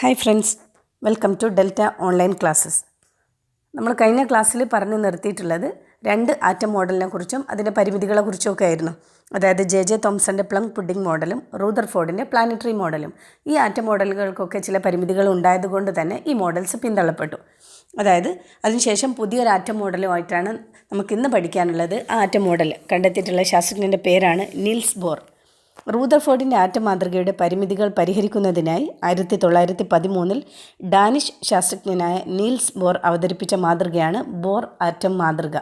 Hi friends welcome to Delta online classes നമ്മൾ കഴിഞ്ഞ ക്ലാസ്സിൽ പറഞ്ഞ് നിർത്തിയിട്ടുള്ളത് രണ്ട് ആറ്റം മോഡലിനെ കുറിച്ചും അതിന്റെ പരിമിതികളെ കുറിച്ചും ഒക്കെ ആയിരുന്നു. അതായത് ജെ ജെ തോംസന്റെ പ്ലം പുഡിംഗ് മോഡലും റൂദർഫോർഡിന്റെ പ്ലാനറ്ററി മോഡലും. ഈ ആറ്റം മോഡലുകൾക്കൊക്കെ ചില പരിമിതികൾ ഉണ്ടായതുകൊണ്ട് തന്നെ ഈ മോഡൽസ് പിന്തള്ളപ്പെട്ടു. അതായത് അതിനുശേഷം പുതിയൊരു ആറ്റം മോഡലുമായിട്ടാണ് നമുക്കിന്ന് പഠിക്കാനുള്ളത് ആ ആറ്റം മോഡൽ. കണ്ടെത്തിയിട്ടുള്ള ശാസ്ത്രജ്ഞന്റെ പേരാണ് നീൽസ് ബോർ. റൂദർഫോർഡിന്റെ ആറ്റം മാതൃകയുടെ പരിമിതികൾ പരിഹരിക്കുന്നതിനായി ആയിരത്തി തൊള്ളായിരത്തി പതിമൂന്നിൽ ഡാനിഷ് ശാസ്ത്രജ്ഞനായ നീൽസ് ബോർ അവതരിപ്പിച്ച മാതൃകയാണ് ബോർ ആറ്റം മാതൃക.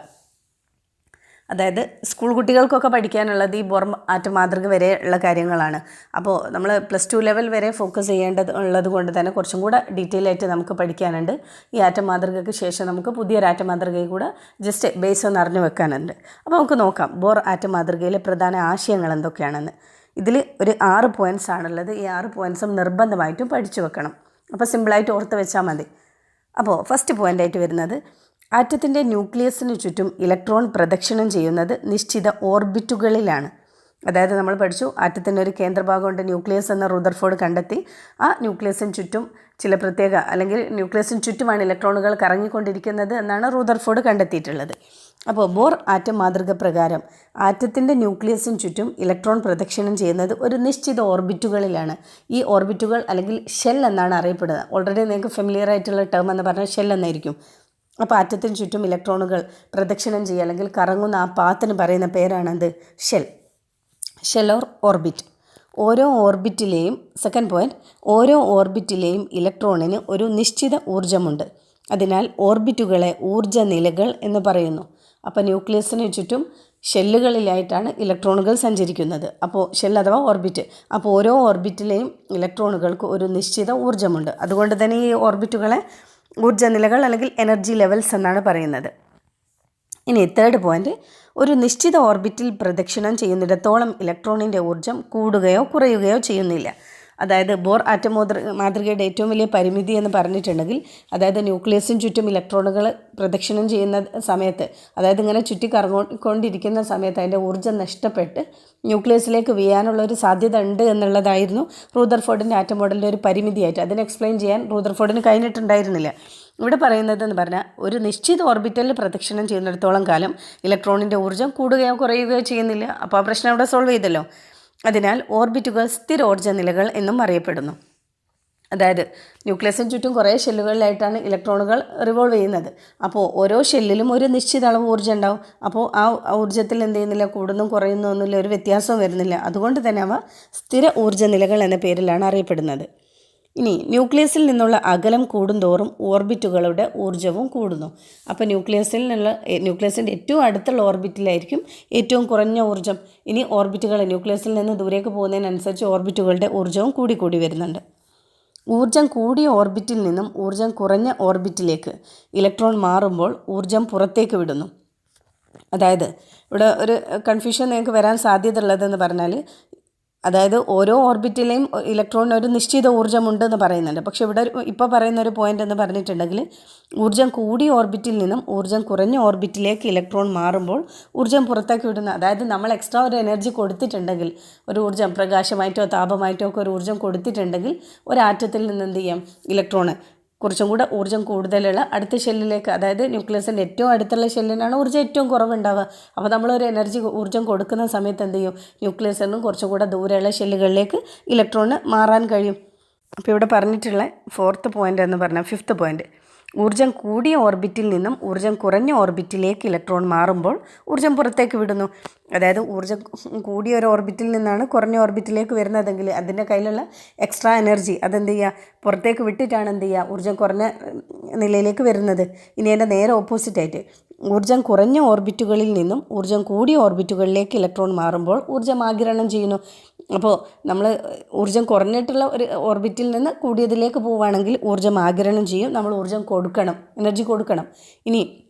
അതായത് സ്കൂൾ കുട്ടികൾക്കൊക്കെ പഠിക്കാനുള്ളത് ഈ ബോർ ആറ്റം മാതൃക വരെ ഉള്ള കാര്യങ്ങളാണ്. അപ്പോൾ നമ്മൾ പ്ലസ് ടു ലെവൽ വരെ ഫോക്കസ് ചെയ്യേണ്ടത് ഉള്ളത് കൊണ്ട് തന്നെ കുറച്ചും കൂടെ ഡീറ്റെയിൽ ആയിട്ട് നമുക്ക് പഠിക്കാനുണ്ട്. ഈ ആറ്റം മാതൃകയ്ക്ക് ശേഷം നമുക്ക് പുതിയൊരു ആറ്റം മാതൃകയിൽ കൂടെ ജസ്റ്റ് ബേസ് ഒന്ന് അറിഞ്ഞു വെക്കാനുണ്ട്. അപ്പോൾ നമുക്ക് നോക്കാം ബോർ ആറ്റം മാതൃകയിലെ പ്രധാന ആശയങ്ങൾ എന്തൊക്കെയാണെന്ന്. ഇതിൽ ഒരു ആറ് പോയിന്റ്സ് ആണുള്ളത്. ഈ ആറ് പോയിന്റ്സും നിർബന്ധമായിട്ടും പഠിച്ചു വെക്കണം. അപ്പോൾ സിമ്പിളായിട്ട് ഓർത്ത് വെച്ചാൽ മതി. അപ്പോൾ ഫസ്റ്റ് പോയിന്റായിട്ട് വരുന്നത് ആറ്റത്തിന്റെ ന്യൂക്ലിയസിന് ചുറ്റും ഇലക്ട്രോൺ പ്രദക്ഷിണം ചെയ്യുന്നത് നിശ്ചിത ഓർബിറ്റുകളിലാണ്. അതായത് നമ്മൾ പഠിച്ചു ആറ്റത്തിന്റെ ഒരു കേന്ദ്രഭാഗമുണ്ട് ന്യൂക്ലിയസ് എന്ന റുദർഫോർഡ് കണ്ടെത്തി. ആ ന്യൂക്ലിയസിന് ചുറ്റും ചില പ്രത്യേക അല്ലെങ്കിൽ ന്യൂക്ലിയസിന് ചുറ്റുമാണ് ഇലക്ട്രോണുകൾ കറങ്ങിക്കൊണ്ടിരിക്കുന്നത് എന്നാണ് റുദർഫോർഡ് കണ്ടെത്തിയിട്ടുള്ളത്. അപ്പോൾ ബോർ ആറ്റം മാതൃക പ്രകാരം ആറ്റത്തിന്റെ ന്യൂക്ലിയസിന് ചുറ്റും ഇലക്ട്രോൺ പ്രദക്ഷിണം ചെയ്യുന്നത് ഒരു നിശ്ചിത ഓർബിറ്റുകളിലാണ്. ഈ ഓർബിറ്റുകൾ അല്ലെങ്കിൽ ഷെൽ എന്നാണ് അറിയപ്പെടുന്നത്. ഓൾറെഡി നിങ്ങൾക്ക് ഫെമിലിയർ ആയിട്ടുള്ള ടേം എന്ന് പറഞ്ഞാൽ ഷെൽ എന്നായിരിക്കും. അപ്പോൾ ആറ്റത്തിന് ചുറ്റും ഇലക്ട്രോണുകൾ പ്രദക്ഷിണം ചെയ്യുക അല്ലെങ്കിൽ കറങ്ങുന്ന ആ പാത്തിന് പറയുന്ന പേരാണത് ഷെൽ. ഷെൽ ഓർ ഓർബിറ്റ് ഓരോ ഓർബിറ്റിലെയും സെക്കൻഡ് പോയിന്റ് ഓരോ ഓർബിറ്റിലെയും ഇലക്ട്രോണിന് ഒരു നിശ്ചിത ഊർജമുണ്ട്. അതിനാൽ ഓർബിറ്റുകളെ ഊർജ നിലകൾ എന്ന് പറയുന്നു. അപ്പോൾ ന്യൂക്ലിയസിന് ചുറ്റും ഷെല്ലുകളിലായിട്ടാണ് ഇലക്ട്രോണുകൾ സഞ്ചരിക്കുന്നത്. അപ്പോൾ ഷെൽ അഥവാ ഓർബിറ്റ്. അപ്പോൾ ഓരോ ഓർബിറ്റിലെയും ഇലക്ട്രോണുകൾക്ക് ഒരു നിശ്ചിത ഊർജമുണ്ട്. അതുകൊണ്ട് തന്നെ ഈ ഓർബിറ്റുകളെ ഊർജ നിലകൾ അല്ലെങ്കിൽ എനർജി ലെവൽസ് എന്നാണ് പറയുന്നത്. ഇനി തേർഡ് പോയിന്റ് ഒരു നിശ്ചിത ഓർബിറ്റിൽ പ്രദക്ഷിണം ചെയ്യുന്നിടത്തോളം ഇലക്ട്രോണിന്റെ ഊർജം കൂടുകയോ കുറയുകയോ ചെയ്യുന്നില്ല. അതായത് ബോർ ആറ്റം മാതൃകയുടെ ഏറ്റവും വലിയ പരിമിതി എന്ന് പറഞ്ഞിട്ടുണ്ടെങ്കിൽ അതായത് ന്യൂക്ലിയസിന് ചുറ്റും ഇലക്ട്രോണുകൾ പ്രദക്ഷിണം ചെയ്യുന്ന സമയത്ത് അതായത് ഇങ്ങനെ ചുറ്റി കറങ്ങിക്കൊണ്ടിരിക്കുന്ന സമയത്ത് അതിന്റെ ഊർജം നഷ്ടപ്പെട്ട് ന്യൂക്ലിയസിലേക്ക് വീയാനുള്ള ഒരു സാധ്യത ഉണ്ട് എന്നുള്ളതായിരുന്നു റൂദർഫോർഡിന്റെ ആറ്റം മോഡലിന്റെ ഒരു പരിമിതിയായിട്ട്. അതിനെ എക്സ്പ്ലെയിൻ ചെയ്യാൻ റൂദർഫോർഡിന് കഴിഞ്ഞിട്ടുണ്ടായിരുന്നില്ല. ഇവിടെ പറയുന്നത് എന്ന് പറഞ്ഞാൽ ഒരു നിശ്ചിത ഓർബിറ്റലിൽ പ്രദക്ഷിണം ചെയ്യുന്നിടത്തോളം കാലം ഇലക്ട്രോണിന്റെ ഊർജം കൂടുകയോ കുറയുകയോ ചെയ്യുന്നില്ല. അപ്പോൾ ആ പ്രശ്നം അവിടെ സോൾവ് ചെയ്തല്ലോ. അതിനാൽ ഓർബിറ്റുകൾ സ്ഥിരോർജ നിലകൾ എന്നും അറിയപ്പെടുന്നു. അതായത് ന്യൂക്ലിയസിന് ചുറ്റും കുറേ ഷെല്ലുകളിലായിട്ടാണ് ഇലക്ട്രോണുകൾ റിവോൾവ് ചെയ്യുന്നത്. അപ്പോൾ ഓരോ ഷെല്ലിലും ഒരു നിശ്ചിത അളവ് ഊർജം ഉണ്ടാവും. അപ്പോൾ ആ ഊർജത്തിൽ എന്ത് ചെയ്യുന്നില്ല? കൂടുന്നു കുറയുന്നു ഒന്നുമില്ല. ഒരു വ്യത്യാസവും വരുന്നില്ല. അതുകൊണ്ട് തന്നെ അവ സ്ഥിര ഊർജ നിലകൾ എന്ന പേരിലാണ് അറിയപ്പെടുന്നത്. ഇനി ന്യൂക്ലിയസിൽ നിന്നുള്ള അകലം കൂടുന്തോറും ഓർബിറ്റുകളുടെ ഊർജവും കൂടുന്നു. അപ്പോൾ ന്യൂക്ലിയസിൽ നിന്നുള്ള ന്യൂക്ലിയസിന്റെ ഏറ്റവും അടുത്തുള്ള ഓർബിറ്റിലായിരിക്കും ഏറ്റവും കുറഞ്ഞ ഊർജം. ഇനി ഓർബിറ്റുകൾ ന്യൂക്ലിയസിൽ നിന്ന് ദൂരേക്ക് പോകുന്നതിനനുസരിച്ച് ഓർബിറ്റുകളുടെ ഊർജവും കൂടി കൂടി വരുന്നുണ്ട്. ഊർജം കൂടിയ ഓർബിറ്റിൽ നിന്നും ഊർജം കുറഞ്ഞ ഓർബിറ്റിലേക്ക് ഇലക്ട്രോൺ മാറുമ്പോൾ ഊർജം പുറത്തേക്ക് വിടുന്നു. അതായത് ഇവിടെ ഒരു കൺഫ്യൂഷൻ നിങ്ങൾക്ക് വരാൻ സാധ്യത ഉള്ളതെന്ന് പറഞ്ഞാൽ അതായത് ഓരോ ഓർബിറ്റിലെയും ഇലക്ട്രോണിന് ഒരു നിശ്ചിത ഊർജമുണ്ട് എന്ന് പറയുന്നുണ്ട്. പക്ഷേ ഇവിടെ ഇപ്പോൾ പറയുന്ന ഒരു പോയിന്റ് എന്ന് പറഞ്ഞിട്ടുണ്ടെങ്കിൽ ഊർജം കൂടിയ ഓർബിറ്റിൽ നിന്നും ഊർജം കുറഞ്ഞ ഓർബിറ്റിലേക്ക് ഇലക്ട്രോൺ മാറുമ്പോൾ ഊർജം പുറത്തേക്ക് വിടുന്ന അതായത് നമ്മൾ എക്സ്ട്രാ ഒരു എനർജി കൊടുത്തിട്ടുണ്ടെങ്കിൽ ഒരു ഊർജം പ്രകാശമായിട്ടോ താപമായിട്ടോ ഒക്കെ ഒരു ഊർജം കൊടുത്തിട്ടുണ്ടെങ്കിൽ ഒരു ആറ്റത്തിൽ നിന്ന് എന്ത് ചെയ്യാം? ഇലക്ട്രോണ്. കുറച്ചും കൂടെ ഊർജം കൂടുതലുള്ള അടുത്ത ഷെല്ലിലേക്ക് അതായത് ന്യൂക്ലിയസിന്റെ ഏറ്റവും അടുത്തുള്ള ഷെല്ലിനാണ് ഊർജം ഏറ്റവും കുറവുണ്ടാവുക. അപ്പോൾ നമ്മളൊരു എനർജി ഊർജം കൊടുക്കുന്ന സമയത്ത് എന്ത് ചെയ്യും? ന്യൂക്ലിയസിൽ നിന്നും കുറച്ചും കൂടെ ദൂരെയുള്ള ഷെല്ലുകളിലേക്ക് ഇലക്ട്രോണിന് മാറാൻ കഴിയും. അപ്പോൾ ഇവിടെ പറഞ്ഞിട്ടുള്ള ഫോർത്ത് പോയിന്റ് എന്ന് പറഞ്ഞാൽ ഫിഫ്ത്ത് പോയിന്റ് ഊർജം കൂടിയ ഓർബിറ്റിൽ നിന്നും ഊർജം കുറഞ്ഞ ഓർബിറ്റിലേക്ക് ഇലക്ട്രോൺ മാറുമ്പോൾ ഊർജം പുറത്തേക്ക് വിടുന്നു. അതായത് ഊർജം കൂടിയ ഒരു ഓർബിറ്റിൽ നിന്നാണ് കുറഞ്ഞ ഓർബിറ്റിലേക്ക് വരുന്നതെങ്കിൽ അതിന്റെ കയ്യിലുള്ള എക്സ്ട്രാ എനർജി അതെന്ത് ചെയ്യുക? പുറത്തേക്ക് വിട്ടിട്ടാണ് എന്ത് ചെയ്യുക? ഊർജം കുറഞ്ഞ നിലയിലേക്ക് വരുന്നത്. ഇനി അതിന്റെ നേരെ ഓപ്പോസിറ്റായിട്ട് ഊർജം കുറഞ്ഞ ഓർബിറ്റുകളിൽ നിന്നും ഊർജം കൂടിയ ഓർബിറ്റുകളിലേക്ക് ഇലക്ട്രോൺ മാറുമ്പോൾ ഊർജം ആഗിരണം ചെയ്യുന്നു. അപ്പോൾ നമ്മൾ ഊർജം കുറഞ്ഞിട്ടുള്ള ഒരു ഓർബിറ്റിൽ നിന്ന് കൂടിയതിലേക്ക് പോവുകയാണെങ്കിൽ ഊർജം ആഗിരണം ചെയ്യും. നമ്മൾ ഊർജം കൊടുക്കണം എനർജി കൊടുക്കണം. ഇനി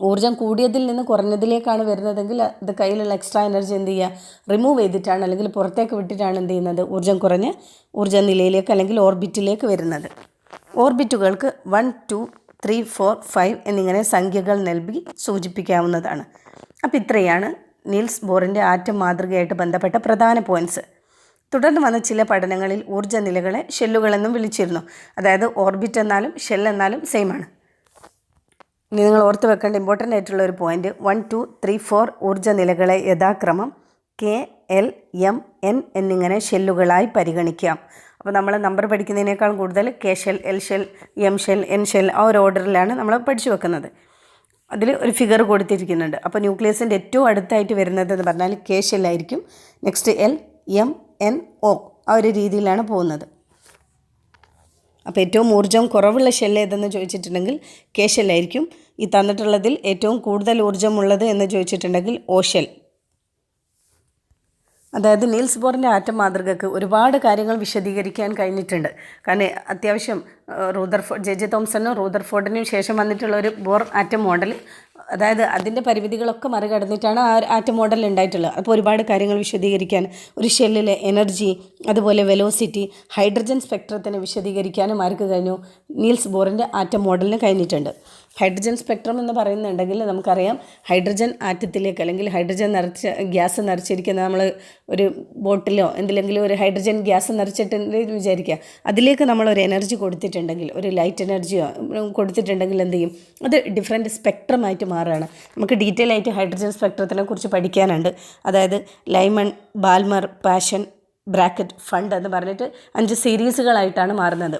ഊർജം കൂടിയതിൽ നിന്ന് കുറഞ്ഞതിലേക്കാണ് വരുന്നതെങ്കിൽ അത് കയ്യിലുള്ള എക്സ്ട്രാ എനർജി എന്ത് ചെയ്യുക? റിമൂവ് ചെയ്തിട്ടാണ് അല്ലെങ്കിൽ പുറത്തേക്ക് വിട്ടിട്ടാണ് എന്ത് ചെയ്യുന്നത്? ഊർജം കുറഞ്ഞ് ഊർജ നിലയിലേക്ക് അല്ലെങ്കിൽ ഓർബിറ്റിലേക്ക് വരുന്നത്. ഓർബിറ്റുകൾക്ക് one two three four five എന്നിങ്ങനെ സംഖ്യകൾ നൽകി സൂചിപ്പിക്കാവുന്നതാണ്. അപ്പോൾ ഇത്രയാണ് നീൽസ് ബോറിന്റെ ആറ്റം മാതൃകയായിട്ട് ബന്ധപ്പെട്ട പ്രധാന പോയിന്റ്സ് തുടർന്ന് വന്ന ചില പഠനങ്ങളിൽ ഊർജ നിലകളെ ഷെല്ലുകളെന്നും വിളിച്ചിരുന്നു. അതായത് ഓർബിറ്റ് എന്നാലും ഷെൽ എന്നാലും സെയിം ആണ്. ഇനി നിങ്ങൾ ഓർത്ത് വെക്കേണ്ട ഇമ്പോർട്ടന്റ് ആയിട്ടുള്ള ഒരു point one two three four ഊർജ നിലകളെ യഥാക്രമം കെ എൽ എം എൻ എന്നിങ്ങനെ ഷെല്ലുകളായി പരിഗണിക്കാം. അപ്പോൾ നമ്മൾ നമ്പർ പഠിക്കുന്നതിനേക്കാൾ കൂടുതൽ K shell L shell M shell N shell ആ ഒരു ഓർഡറിലാണ് നമ്മൾ പഠിച്ചു വെക്കുന്നത്. അതിൽ ഒരു ഫിഗർ കൊടുത്തിരിക്കുന്നുണ്ട്. അപ്പോൾ ന്യൂക്ലിയസിന്റെ ഏറ്റവും അടുത്തായിട്ട് വരുന്നത് എന്ന് പറഞ്ഞാൽ K ഷെല്ലായിരിക്കും next L M N O ആ ഒരു രീതിയിലാണ് പോകുന്നത്. അപ്പോൾ ഏറ്റവും ഊർജം കുറവുള്ള ഷെല്ല് ഏതെന്ന് ചോദിച്ചിട്ടുണ്ടെങ്കിൽ കെ ഷെല്ലായിരിക്കും ഈ തന്നിട്ടുള്ളതിൽ ഏറ്റവും കൂടുതൽ ഊർജമുള്ളത് എന്ന് ചോദിച്ചിട്ടുണ്ടെങ്കിൽ ഓ ഷെൽ അതായത് നീൽസ് ബോറിന്റെ ആറ്റം മാതൃകക്ക് ഒരുപാട് കാര്യങ്ങൾ വിശദീകരിക്കാൻ കഴിഞ്ഞിട്ടുണ്ട്. കാരണം അത്യാവശ്യം റൂദർഫോർഡ് ജെ ജെ തോംസണും റൂദർഫോർഡിനും ശേഷം വന്നിട്ടുള്ള ഒരു ബോർ ആറ്റം മോഡൽ അതായത് അതിന്റെ പരിമിതികളൊക്കെ മറികടന്നിട്ടാണ് ആ ആറ്റം മോഡൽ ഉണ്ടായിട്ടുള്ളത്. അപ്പോൾ ഒരുപാട് കാര്യങ്ങൾ വിശദീകരിക്കാൻ ഒരു ഷെല്ലിലെ എനർജി അതുപോലെ വെലോസിറ്റി ഹൈഡ്രജൻ സ്പെക്ട്രത്തിനെ വിശദീകരിക്കാനും ആർക്ക് കഴിഞ്ഞു? നീൽസ് ബോറിന്റെ ആറ്റം മോഡലിന് കഴിഞ്ഞിട്ടുണ്ട്. ഹൈഡ്രജൻ സ്പെക്ട്രം എന്ന് പറയുന്നുണ്ടെങ്കിൽ നമുക്കറിയാം ഹൈഡ്രജൻ ആറ്റത്തിലേക്ക് അല്ലെങ്കിൽ ഹൈഡ്രജൻ നിറച്ച ഗ്യാസ് നിറച്ചിരിക്കുന്ന നമ്മൾ ഒരു ബോട്ടിലോ എന്തിലെങ്കിലും ഒരു ഹൈഡ്രജൻ ഗ്യാസ് നിറച്ചിട്ടുണ്ട് വിചാരിക്കുക? അതിലേക്ക് നമ്മൾ ഒരു എനർജി കൊടുത്തിട്ടുണ്ടെങ്കിൽ ഒരു ലൈറ്റ് എനർജിയോ കൊടുത്തിട്ടുണ്ടെങ്കിൽ എന്ത് ചെയ്യും? അത് ഡിഫറെന്റ് സ്പെക്ട്രമായിട്ട് മാറുകയാണ്. നമുക്ക് ഡീറ്റെയിൽ ആയിട്ട് ഹൈഡ്രജൻ സ്പെക്ട്രത്തിനെ കുറിച്ച് പഠിക്കാനുണ്ട്. അതായത് Lyman Balmer Paschen Brackett Pfund എന്ന് പറഞ്ഞിട്ട് അഞ്ച് സീരീസുകളായിട്ടാണ് മാറുന്നത്.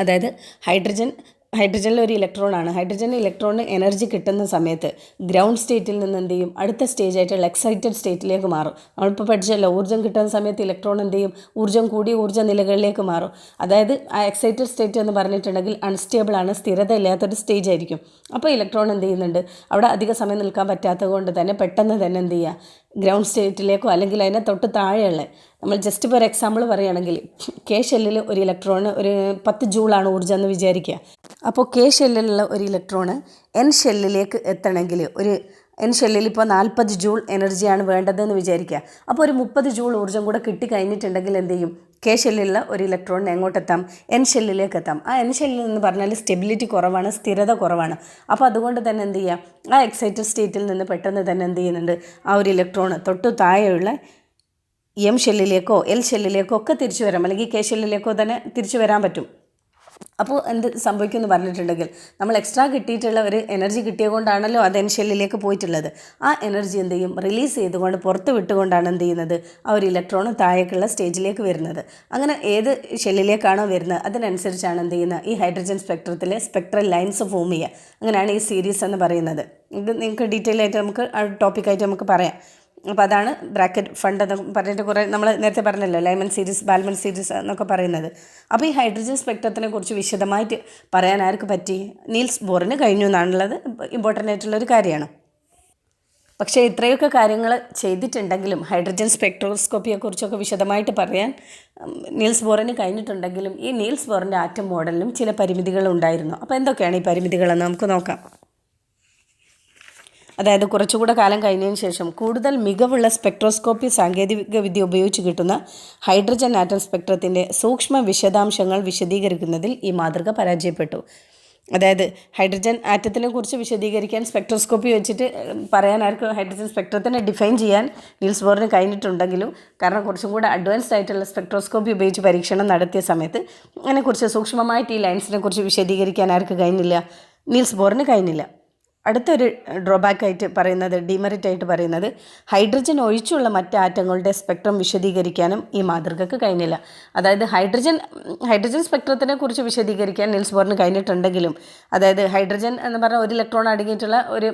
അതായത് ഹൈഡ്രജൻ ഹൈഡ്രജനിൽ ഒരു ഇലക്ട്രോണാണ് ഹൈഡ്രജൻ ഇലക്ട്രോണിന് എനർജി കിട്ടുന്ന സമയത്ത് ഗ്രൗണ്ട് സ്റ്റേറ്റിൽ നിന്ന് എന്ത് ചെയ്യും? അടുത്ത സ്റ്റേജ് ആയിട്ടുള്ള എക്സൈറ്റഡ് സ്റ്റേറ്റിലേക്ക് മാറും. നമ്മളിപ്പോൾ പഠിച്ചല്ലോ ഊർജം കിട്ടുന്ന സമയത്ത് ഇലക്ട്രോൺ എന്ത് ചെയ്യും? ഊർജം കൂടി ഊർജ നിലകളിലേക്ക് മാറും. അതായത് ആ എക്സൈറ്റഡ് സ്റ്റേറ്റ് എന്ന് പറഞ്ഞിട്ടുണ്ടെങ്കിൽ അൺസ്റ്റേബിൾ ആണ് സ്ഥിരത ഇല്ലാത്തൊരു സ്റ്റേജ് ആയിരിക്കും. അപ്പോൾ ഇലക്ട്രോൺ എന്ത് ചെയ്യുന്നുണ്ട്? അവിടെ അധിക സമയം നിൽക്കാൻ പറ്റാത്തത് കൊണ്ട് തന്നെ പെട്ടെന്ന് തന്നെ എന്ത് ചെയ്യുക? ഗ്രൗണ്ട് സ്റ്റേറ്റിലേക്കോ അല്ലെങ്കിൽ അതിനെ തൊട്ട് താഴെയുള്ള നമ്മൾ ജസ്റ്റ് ഇപ്പോൾ ഒരു എക്സാമ്പിൾ പറയുകയാണെങ്കിൽ കെ ഷെല്ലിൽ ഒരു ഇലക്ട്രോൺ ഒരു പത്ത് ജൂളാണ് ഊർജം എന്ന് വിചാരിക്കുക. അപ്പോൾ കെ ഷെല്ലിലുള്ള ഒരു ഇലക്ട്രോണ് എൻ ഷെല്ലിലേക്ക് എത്തണമെങ്കിൽ ഒരു എൻ ഷെല്ലിൽ ഇപ്പോൾ നാൽപ്പത് ജൂൾ എനർജിയാണ് വേണ്ടതെന്ന് വിചാരിക്കുക. അപ്പോൾ ഒരു മുപ്പത് ജൂൾ ഊർജം കൂടെ കിട്ടിക്കഴിഞ്ഞിട്ടുണ്ടെങ്കിൽ എന്ത് ചെയ്യും? കെ ഷെല്ലിലുള്ള ഒരു ഇലക്ട്രോണിന് എങ്ങോട്ടെത്താം എൻ ഷെല്ലിലേക്ക് എത്താം. ആ എൻ ഷെല്ലിൽ എന്ന് പറഞ്ഞാൽ സ്റ്റെബിലിറ്റി കുറവാണ് സ്ഥിരത കുറവാണ്. അപ്പോൾ അതുകൊണ്ട് തന്നെ എന്ത് ചെയ്യുക? ആ എക്സൈറ്റഡ് സ്റ്റേറ്റിൽ നിന്ന് പെട്ടെന്ന് തന്നെ എന്ത് ചെയ്യുന്നുണ്ട്? ആ ഒരു ഇലക്ട്രോൺ തൊട്ടു താഴെയുള്ള എം ഷെല്ലിലേക്കോ എൽ ഷെല്ലിലേക്കോ ഒക്കെ തിരിച്ചു വരാം. അല്ലെങ്കിൽ കെ ഷെല്ലിലേക്കോ തന്നെ തിരിച്ചു വരാൻ പറ്റും. അപ്പോൾ എന്ത് സംഭവിക്കുമെന്ന് പറഞ്ഞിട്ടുണ്ടെങ്കിൽ നമ്മൾ എക്സ്ട്രാ കിട്ടിയിട്ടുള്ള ഒരു എനർജി കിട്ടിയ കൊണ്ടാണല്ലോ അത് എൻ ഷെല്ലിലേക്ക് പോയിട്ടുള്ളത്. ആ എനർജി എന്ത് ചെയ്യും? റിലീസ് ചെയ്തുകൊണ്ട് പുറത്ത് വിട്ടുകൊണ്ടാണ് എന്ത് ചെയ്യുന്നത്? ആ ഒരു ഇലക്ട്രോൺ താഴേക്കുള്ള സ്റ്റേജിലേക്ക് വരുന്നത്. അങ്ങനെ ഏത് ഷെല്ലിലേക്കാണോ വരുന്നത് അതിനനുസരിച്ചാണ് എന്ത് ചെയ്യുന്നത്? ഈ ഹൈഡ്രജൻ സ്പെക്ട്രത്തിലെ സ്പെക്ട്രൽ ലൈൻസ് ഫോം ചെയ്യുക. അങ്ങനെയാണ് ഈ സീരീസ് എന്ന് പറയുന്നത്. ഇത് നിങ്ങൾക്ക് ഡീറ്റെയിൽ ആയിട്ട് നമുക്ക് ആ ടോപ്പിക്കായിട്ട് നമുക്ക് പറയാം. അപ്പോൾ അതാണ് ബ്രാക്കറ്റ് ഫണ്ട് എന്ന് പറഞ്ഞിട്ട് കുറേ നമ്മൾ നേരത്തെ പറഞ്ഞല്ലോ ലൈമൺ സീരീസ് ബാൽമൺ സീരീസ് എന്നൊക്കെ പറയുന്നത്. അപ്പോൾ ഈ ഹൈഡ്രജൻ സ്പെക്ട്രത്തിനെ കുറിച്ച് വിശദമായിട്ട് പറയാൻ ആർക്ക് പറ്റി? നീൽസ് ബോറിന് കഴിഞ്ഞു എന്നാണുള്ളത് ഇമ്പോർട്ടന്റ് ആയിട്ടുള്ളൊരു കാര്യമാണ്. പക്ഷേ ഇത്രയൊക്കെ കാര്യങ്ങൾ ചെയ്തിട്ടുണ്ടെങ്കിലും ഹൈഡ്രജൻ സ്പെക്ട്രോസ്കോപ്പിയെക്കുറിച്ചൊക്കെ വിശദമായിട്ട് പറയാൻ നീൽസ് ബോറിന് കഴിഞ്ഞിട്ടുണ്ടെങ്കിലും ഈ നീൽസ് ബോറിന്റെ ആറ്റം മോഡലിനും ചില പരിമിതികൾ ഉണ്ടായിരുന്നു. അപ്പോൾ എന്തൊക്കെയാണ് ഈ പരിമിതികളെന്ന് നമുക്ക് നോക്കാം. അതായത് കുറച്ചുകൂടെ കാലം കഴിഞ്ഞതിന് ശേഷം കൂടുതൽ മികവുള്ള സ്പെക്ട്രോസ്കോപ്പി സാങ്കേതിക വിദ്യ ഉപയോഗിച്ച് കിട്ടുന്ന ഹൈഡ്രജൻ ആറ്റം സ്പെക്ട്രത്തിന്റെ സൂക്ഷ്മ വിശദാംശങ്ങൾ വിശദീകരിക്കുന്നതിൽ ഈ മാതൃക പരാജയപ്പെട്ടു. അതായത് ഹൈഡ്രജൻ ആറ്റത്തിനെ കുറിച്ച് വിശദീകരിക്കാൻ സ്പെക്ട്രോസ്കോപ്പി വെച്ചിട്ട് പറയാൻ ആർക്കും ഹൈഡ്രജൻ സ്പെക്ട്രത്തിനെ ഡിഫൈൻ ചെയ്യാൻ നീൽസ് ബോറിന് കഴിഞ്ഞിട്ടുണ്ടെങ്കിലും കാരണം കുറച്ചും കൂടെ അഡ്വാൻസ്ഡ് ആയിട്ടുള്ള സ്പെക്ട്രോസ്കോപ്പി ഉപയോഗിച്ച് പരീക്ഷണം നടത്തിയ സമയത്ത് അതിനെക്കുറിച്ച് സൂക്ഷ്മമായിട്ട് ഈ ലൈൻസിനെ കുറിച്ച് വിശദീകരിക്കാൻ ആർക്ക് കഴിഞ്ഞില്ല? നീൽസ് ബോറിന് കഴിഞ്ഞില്ല. അടുത്തൊരു ഡ്രോബാക്ക് ആയിട്ട് പറയുന്നത് ഡിമെറിറ്റ് ആയിട്ട് പറയുന്നത് ഹൈഡ്രജൻ ഒഴിച്ചുള്ള മറ്റ് ആറ്റങ്ങളുടെ സ്പെക്ട്രം വിശദീകരിക്കാനും ഈ മാതൃകക്ക് കഴിഞ്ഞില്ല. അതായത് ഹൈഡ്രജൻ ഹൈഡ്രജൻ സ്പെക്ട്രത്തിനെ കുറിച്ച് വിശദീകരിക്കാൻ നിൽസ് ബോറിന് കഴിഞ്ഞിട്ടുണ്ടെങ്കിലും അതായത് ഹൈഡ്രജൻ എന്ന് പറഞ്ഞാൽ ഒരു ഇലക്ട്രോൺ അടങ്ങിയിട്ടുള്ള ഒരു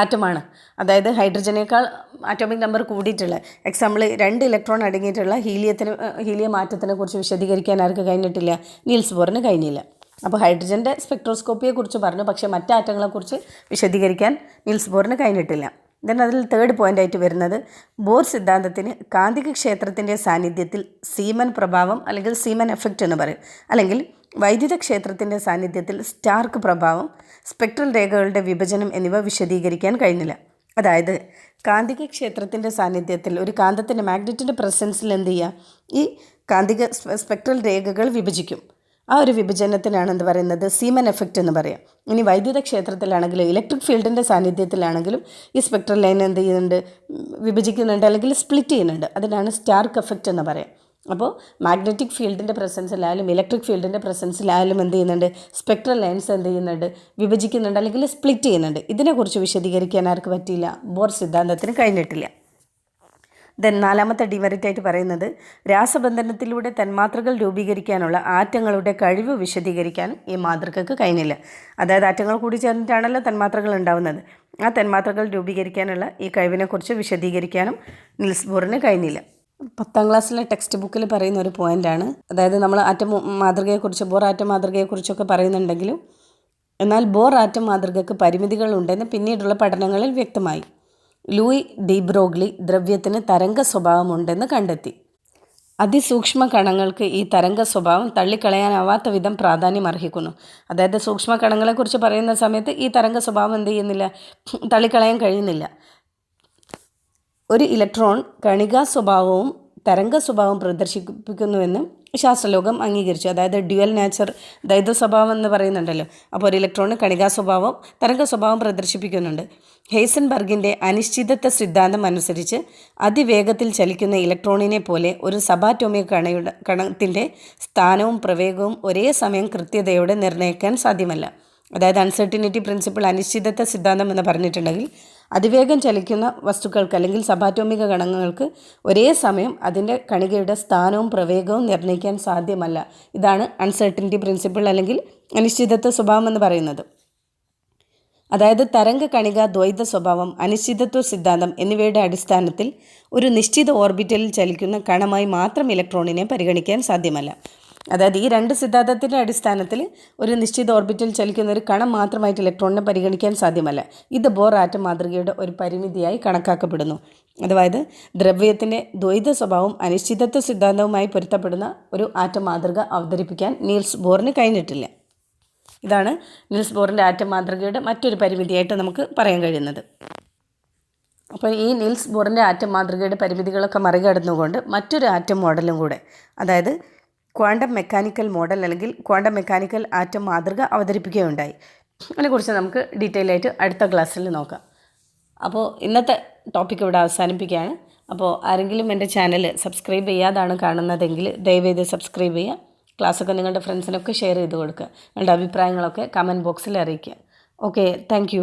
ആറ്റമാണ്. അതായത് ഹൈഡ്രജനേക്കാൾ ആറ്റോമിക് നമ്പർ കൂടിയിട്ടുള്ള എക്സാമ്പിൾ രണ്ട് ഇലക്ട്രോൺ അടങ്ങിയിട്ടുള്ള ഹീലിയത്തിന് ഹീലിയം ആറ്റത്തിനെ കുറിച്ച് വിശദീകരിക്കാൻ ആർക്ക് കഴിഞ്ഞിട്ടില്ല നീൽസ് ബോറിന് കഴിഞ്ഞില്ല. അപ്പോൾ ഹൈഡ്രജന്റെ സ്പെക്ട്രോസ്കോപ്പിയെക്കുറിച്ച് പറഞ്ഞു പക്ഷേ മറ്റ് ആറ്റങ്ങളെക്കുറിച്ച് വിശദീകരിക്കാൻ നീൽസ് ബോറിന് കഴിഞ്ഞിട്ടില്ല. ദെൻ അതിൽ തേർഡ് പോയിന്റ് ആയിട്ട് വരുന്നത് ബോർ സിദ്ധാന്തത്തിന് കാന്തിക ക്ഷേത്രത്തിന്റെ സാന്നിധ്യത്തിൽ സീമൻ പ്രഭാവം അല്ലെങ്കിൽ സീമൻ എഫക്റ്റ് എന്ന് പറയും. അല്ലെങ്കിൽ വൈദ്യുത ക്ഷേത്രത്തിന്റെ സാന്നിധ്യത്തിൽ സ്റ്റാർക്ക് പ്രഭാവം സ്പെക്ട്രൽ രേഖകളുടെ വിഭജനം എന്നിവ വിശദീകരിക്കാൻ കഴിഞ്ഞില്ല. അതായത് കാന്തിക ക്ഷേത്രത്തിന്റെ സാന്നിധ്യത്തിൽ ഒരു കാന്തത്തിന്റെ മാഗ്നറ്റിന്റെ പ്രസൻസിൽ എന്ത് ചെയ്യുക? ഈ കാന്തിക സ്പെക്ട്രൽ രേഖകൾ വിഭജിക്കും. ആ ഒരു വിഭജനത്തിനാണ് എന്ത് പറയുന്നത് സീമൻ എഫക്റ്റ് എന്ന് പറയാം. ഇനി വൈദ്യുത ക്ഷേത്രത്തിലാണെങ്കിലും ഇലക്ട്രിക് ഫീൽഡിന്റെ സാന്നിധ്യത്തിലാണെങ്കിലും ഈ സ്പെക്ട്രൽ ലൈൻ എന്ത് ചെയ്യുന്നുണ്ട്? വിഭജിക്കുന്നുണ്ട് അല്ലെങ്കിൽ സ്പ്ലിറ്റ് ചെയ്യുന്നുണ്ട്. അതിനാണ് സ്റ്റാർക്ക് എഫക്റ്റ് എന്ന് പറയാം. അപ്പോൾ മാഗ്നറ്റിക് ഫീൽഡിന്റെ പ്രസൻസിലായാലും ഇലക്ട്രിക് ഫീൽഡിന്റെ പ്രസൻസിലായാലും എന്ത് ചെയ്യുന്നുണ്ട്? സ്പെക്ട്രൽ ലൈൻസ് എന്ത് ചെയ്യുന്നുണ്ട്? വിഭജിക്കുന്നുണ്ട് അല്ലെങ്കിൽ സ്പ്ലിറ്റ് ചെയ്യുന്നുണ്ട്. ഇതിനെക്കുറിച്ച് വിശദീകരിക്കാൻ ആർക്ക് പറ്റിയില്ല? ബോർ സിദ്ധാന്തത്തിന് കഴിഞ്ഞിട്ടില്ല. ദെൻ നാലാമത്തെ ഡിമെറിറ്റായിട്ട് പറയുന്നത് രാസബന്ധനത്തിലൂടെ തന്മാത്രകൾ രൂപീകരിക്കാനുള്ള ആറ്റങ്ങളുടെ കഴിവ് വിശദീകരിക്കാനും ഈ മാതൃകക്ക് കഴിഞ്ഞില്ല. അതായത് ആറ്റങ്ങൾ കൂടി ചേർന്നിട്ടാണല്ലോ തന്മാത്രകൾ ഉണ്ടാവുന്നത്. ആ തന്മാത്രകൾ രൂപീകരിക്കാനുള്ള ഈ കഴിവിനെക്കുറിച്ച് വിശദീകരിക്കാനും നിൽസ് ബോറിന് കഴിഞ്ഞില്ല. പത്താം ക്ലാസ്സിലെ ടെക്സ്റ്റ് ബുക്കിൽ പറയുന്ന ഒരു പോയിന്റാണ് അതായത് നമ്മൾ ആറ്റം മാതൃകയെക്കുറിച്ച് ബോർ ആറ്റം മാതൃകയെക്കുറിച്ചൊക്കെ പറയുന്നുണ്ടെങ്കിലും എന്നാൽ ബോർ ആറ്റം മാതൃകക്ക് പരിമിതികളുണ്ടെന്ന് പിന്നീടുള്ള പഠനങ്ങളിൽ വ്യക്തമായി. ലൂയി ഡീബ്രോഗ്ലി ദ്രവ്യത്തിന് തരംഗ സ്വഭാവമുണ്ടെന്ന് കണ്ടെത്തി. അതിസൂക്ഷ്മ കണങ്ങൾക്ക് ഈ തരംഗ സ്വഭാവം തള്ളിക്കളയാനാവാത്ത വിധം പ്രാധാന്യം അർഹിക്കുന്നു. അതായത് സൂക്ഷ്മ കണങ്ങളെക്കുറിച്ച് പറയുന്ന സമയത്ത് ഈ തരംഗ സ്വഭാവം എന്ത് ചെയ്യുന്നില്ല? തള്ളിക്കളയാൻ കഴിയുന്നില്ല. ഒരു ഇലക്ട്രോൺ കണികാ സ്വഭാവവും തരംഗ സ്വഭാവവും പ്രദർശിപ്പിക്കുന്നുവെന്ന് ശാസ്ത്രലോകം അംഗീകരിച്ചു. അതായത് ഡ്യുവൽ നാച്ചർ ദൈത സ്വഭാവം എന്ന് പറയുന്നുണ്ടല്ലോ. അപ്പോൾ ഒരു ഇലക്ട്രോണ് കണികാ സ്വഭാവം തരംഗ സ്വഭാവം പ്രദർശിപ്പിക്കുന്നുണ്ട്. ഹെയ്സൻബർഗിന്റെ അനിശ്ചിതത്വ സിദ്ധാന്തം അനുസരിച്ച് അതിവേഗത്തിൽ ചലിക്കുന്ന ഇലക്ട്രോണിനെ പോലെ ഒരു സബാറ്റോമിക് കണയുടെ കണത്തിന്റെ സ്ഥാനവും പ്രവേഗവും ഒരേ സമയം കൃത്യതയോടെ നിർണയിക്കാൻ സാധ്യമല്ല. അതായത് അൺസർട്ടിനിറ്റി പ്രിൻസിപ്പിൾ അനിശ്ചിതത്വ സിദ്ധാന്തം എന്ന് പറഞ്ഞിട്ടുണ്ടെങ്കിൽ അതിവേഗം ചലിക്കുന്ന വസ്തുക്കൾക്ക് അല്ലെങ്കിൽ സബാറ്റോമിക കണങ്ങൾക്ക് ഒരേ സമയം അതിന്റെ കണികയുടെ സ്ഥാനവും പ്രവേഗവും നിർണയിക്കാൻ സാധ്യമല്ല. ഇതാണ് അൺസെർട്ടിന്റി പ്രിൻസിപ്പിൾ അല്ലെങ്കിൽ അനിശ്ചിതത്വ സ്വഭാവം എന്ന് പറയുന്നത്. അതായത് തരംഗ കണിക ദ്വൈത സ്വഭാവം അനിശ്ചിതത്വ സിദ്ധാന്തം എന്നിവയുടെ അടിസ്ഥാനത്തിൽ ഒരു നിശ്ചിത ഓർബിറ്റലിൽ ചലിക്കുന്ന കണമായി മാത്രം ഇലക്ട്രോണിനെ പരിഗണിക്കാൻ സാധ്യമല്ല. അതായത് ഈ രണ്ട് സിദ്ധാന്തത്തിന്റെ അടിസ്ഥാനത്തിൽ ഒരു നിശ്ചിത ഓർബിറ്റിൽ ചലിക്കുന്ന ഒരു കണം മാത്രമായിട്ട് ഇലക്ട്രോണിനെ പരിഗണിക്കാൻ സാധ്യമല്ല. ഇത് ബോർ ആറ്റം മാതൃകയുടെ ഒരു പരിമിതിയായി കണക്കാക്കപ്പെടുന്നു. അതായത് ദ്രവ്യത്തിന്റെ ദ്വൈത സ്വഭാവം അനിശ്ചിതത്വ സിദ്ധാന്തവുമായി പൊരുത്തപ്പെടുന്ന ഒരു ആറ്റം മാതൃക അവതരിപ്പിക്കാൻ നീൽസ് ബോറിന് കഴിഞ്ഞിട്ടില്ല. ഇതാണ് നീൽസ് ബോറിന്റെ ആറ്റം മാതൃകയുടെ മറ്റൊരു പരിമിതിയായിട്ട് നമുക്ക് പറയാൻ കഴിയുന്നത്. അപ്പോൾ ഈ നീൽസ് ബോറിന്റെ ആറ്റം മാതൃകയുടെ പരിമിതികളൊക്കെ മറികടന്നുകൊണ്ട് മറ്റൊരു ആറ്റം മോഡലും കൂടെ അതായത് ക്വാണ്ടം മെക്കാനിക്കൽ മോഡൽ അല്ലെങ്കിൽ ക്വാണ്ടം മെക്കാനിക്കൽ ആറ്റം മാതൃക അവതരിപ്പിക്കുകയുണ്ടായി. അതിനെക്കുറിച്ച് നമുക്ക് ഡീറ്റെയിൽ ആയിട്ട് അടുത്ത ക്ലാസ്സിൽ നോക്കാം. അപ്പോൾ ഇന്നത്തെ ടോപ്പിക് ഇവിടെ അവസാനിപ്പിക്കുകയാണ്. അപ്പോൾ ആരെങ്കിലും എന്റെ ചാനൽ സബ്സ്ക്രൈബ് ചെയ്യാതാണ് കാണുന്നതെങ്കിൽ ദയവേത് സബ്സ്ക്രൈബ് ചെയ്യുക. ക്ലാസ്സൊക്കെ നിങ്ങളുടെ ഫ്രണ്ട്സിനൊക്കെ ഷെയർ ചെയ്ത് കൊടുക്കുക. നിങ്ങളുടെ അഭിപ്രായങ്ങളൊക്കെ കമന്റ് ബോക്സിൽ അറിയിക്കുക. Okay thank